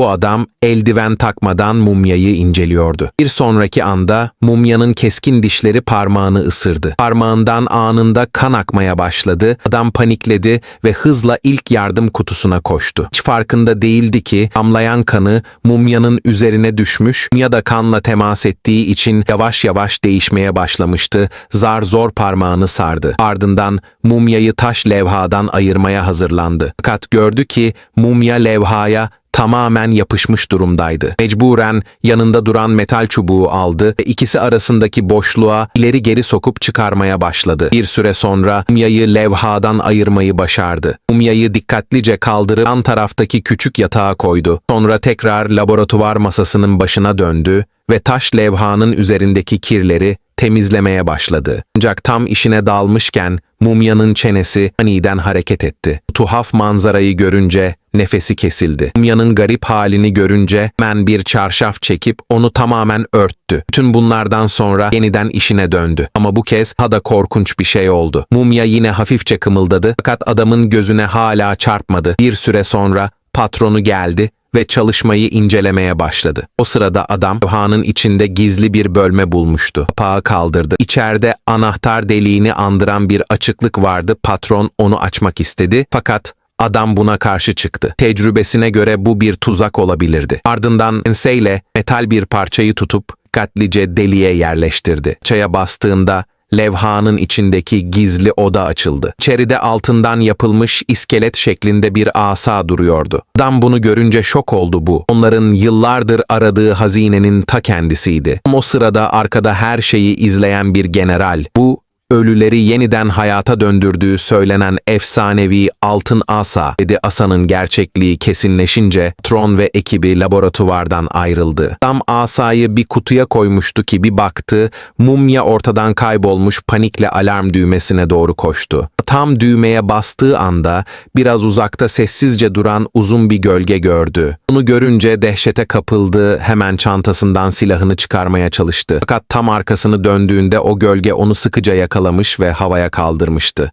Bu adam eldiven takmadan mumyayı inceliyordu. Bir sonraki anda mumyanın keskin dişleri parmağını ısırdı. Parmağından anında kan akmaya başladı. Adam panikledi ve hızla ilk yardım kutusuna koştu. Hiç farkında değildi ki damlayan kanı mumyanın üzerine düşmüş, mumya da kanla temas ettiği için yavaş yavaş değişmeye başlamıştı. Zar zor parmağını sardı. Ardından mumyayı taş levhadan ayırmaya hazırlandı. Fakat gördü ki mumya levhaya tamamen yapışmış durumdaydı. Mecburen yanında duran metal çubuğu aldı ve ikisi arasındaki boşluğa ileri geri sokup çıkarmaya başladı. Bir süre sonra mumyayı levhadan ayırmayı başardı. Mumyayı dikkatlice kaldırıp yan taraftaki küçük yatağa koydu. Sonra tekrar laboratuvar masasının başına döndü ve taş levhanın üzerindeki kirleri temizlemeye başladı. Ancak tam işine dalmışken mumyanın çenesi aniden hareket etti. Tuhaf manzarayı görünce nefesi kesildi. Mumyanın garip halini görünce hemen bir çarşaf çekip onu tamamen örttü. Bütün bunlardan sonra yeniden işine döndü. Ama bu kez daha da korkunç bir şey oldu. Mumya yine hafifçe kımıldadı fakat adamın gözüne hala çarpmadı. Bir süre sonra patronu geldi ve çalışmayı incelemeye başladı. O sırada adam levhanın içinde gizli bir bölme bulmuştu. Kapağı kaldırdı. İçeride anahtar deliğini andıran bir açıklık vardı. Patron onu açmak istedi fakat adam buna karşı çıktı. Tecrübesine göre bu bir tuzak olabilirdi. Ardından enseyle metal bir parçayı tutup dikkatlice deliğe yerleştirdi. Çaya bastığında levhanın içindeki gizli oda açıldı. İçeride altından yapılmış iskelet şeklinde bir asa duruyordu. Adam bunu görünce şok oldu bu. Onların yıllardır aradığı hazinenin ta kendisiydi. Ama o sırada arkada her şeyi izleyen bir general. Bu ölüleri yeniden hayata döndürdüğü söylenen efsanevi altın asa dedi asanın gerçekliği kesinleşince Tron ve ekibi laboratuvardan ayrıldı. Tam asayı bir kutuya koymuştu ki bir baktı mumya ortadan kaybolmuş panikle alarm düğmesine doğru koştu. Tam düğmeye bastığı anda biraz uzakta sessizce duran uzun bir gölge gördü. Bunu görünce dehşete kapıldı, hemen çantasından silahını çıkarmaya çalıştı. Fakat tam arkasını döndüğünde o gölge onu sıkıca yakalamış ve havaya kaldırmıştı.